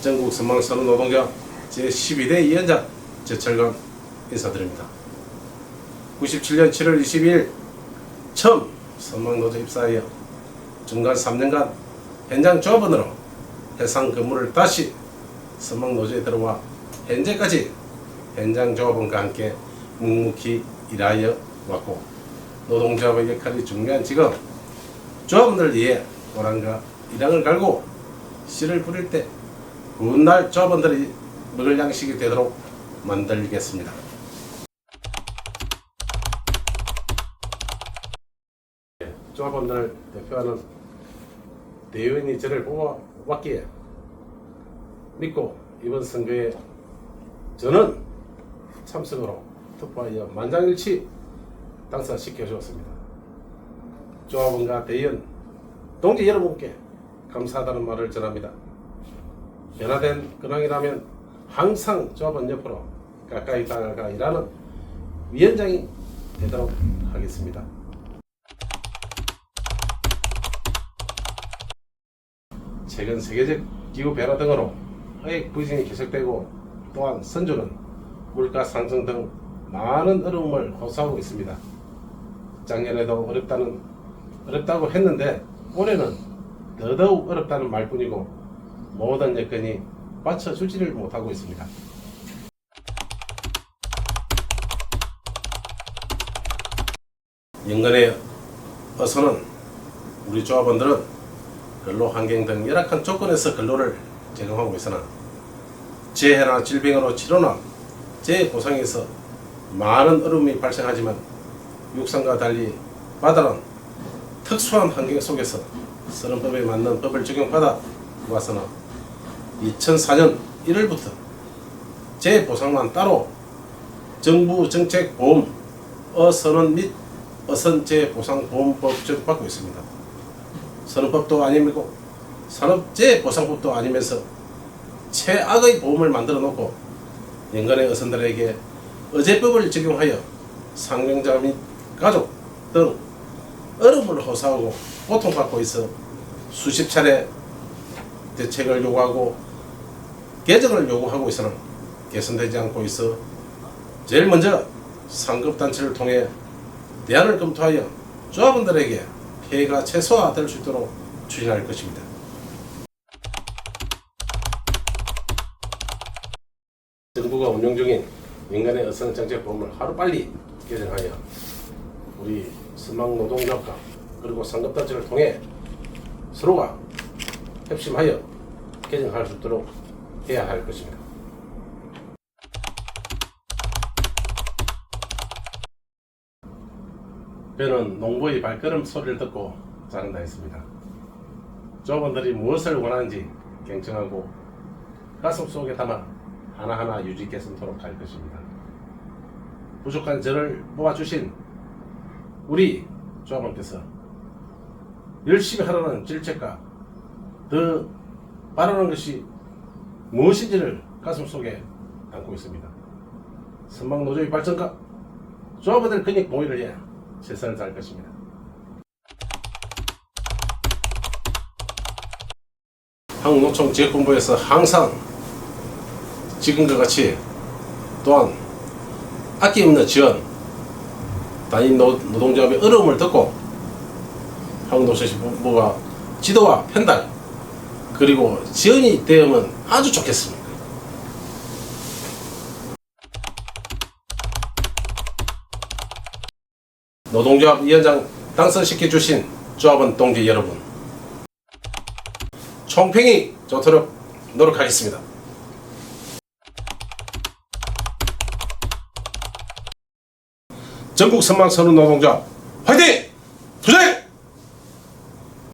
전국 선망선언 노동자 제12대 위원장 제철강 인사드립니다. 97년 7월 22일 처음 선망노조 입사하여 중간 3년간 현장 조합원으로 해상 근무를 다시 선망노조에 들어와 현재까지 현장 조합원과 함께 묵묵히 일하여 왔고 노동조합의 역할이 중요한 지금 조합원들 위해 오랑과 일항을 갈고 씨를 뿌릴 때 훗날 조합원들이 먹을 양식이 되도록 만들겠습니다. 조합원들을 대표하는 대의원이 저를 뽑아왔기에 믿고 이번 선거에 저는 참석으로 투표하여 만장일치 당선시켜 주었습니다. 조합원과 대의원 동지 여러분께 감사하다는 말을 전합니다. 변화된 근황이라면 항상 조합원 옆으로 가까이 다가가 일하는 위원장이 되도록 하겠습니다. 최근 세계적 기후 변화 등으로 화익 부진이 계속되고 또한 선조는 물가 상승 등 많은 어려움을 호소하고 있습니다. 작년에도 어렵다는 어렵다고 했는데 올해는 더더욱 어렵다는 말뿐이고 모든 여건이 받쳐주지를 못하고 있습니다. 연간의 어선은 우리 조합원들은 근로 환경 등 열악한 조건에서 근로를 제공하고 있으나 재해나 질병으로 치료나 재보상에서 많은 어려움이 발생하지만 육상과 달리 바다는 특수한 환경 속에서 선언법에 맞는 법을 적용받아 왔으나 2004년 1월부터 재보상만 따로 정부 정책 보험 어선언 및 어선 재 보상보험법 적용받고 있습니다. 선언법도 아니고 산업재 보상법도 아니면서 최악의 보험을 만들어 놓고 연간의 어선들에게 어제법을 적용하여 상명자 및 가족 등 어려움을 호소하고 고통받고 있어 수십 차례 대책을 요구하고 개정을 요구하고 있으나 개선되지 않고 있어 제일 먼저 상급단체를 통해 대안을 검토하여 조합원들에게 피해가 최소화될 수 있도록 추진할 것입니다. 정부가 운영 중인 민간의 어선정책 보험을 하루빨리 개정하여 우리 스망 노동조합과 그리고 상급단체를 통해 서로가 협심하여 개정할 수 있도록 해야 할 것입니다. 저는 농부의 발걸음 소리를 듣고 자른다 했습니다. 조합원들이 무엇을 원하는지 경청하고 가슴 속에 담아 하나하나 유지 개선토록 할 것입니다. 부족한 저를 뽑아주신 우리 조합원께서 열심히 하라는 질책과 더 바라는 것이 무엇인지를 가슴 속에 담고 있습니다. 선망 노조의 발전과 조합원들 근육 보호를 위해 최선을 다할 것입니다. 한국노총 지역본부에서 항상 지금과 같이 또한 아낌없는 지원, 단임 노- 노동조합의 어려움을 듣고 한국노총본부가 지도와 편달 그리고 지원이 되면 아주 좋겠습니다. 노동조합 위원장 당선시켜 주신 조합원 동지 여러분 총평이 좋도록 노력하겠습니다. 전국 선망선언 노동조합 화이팅!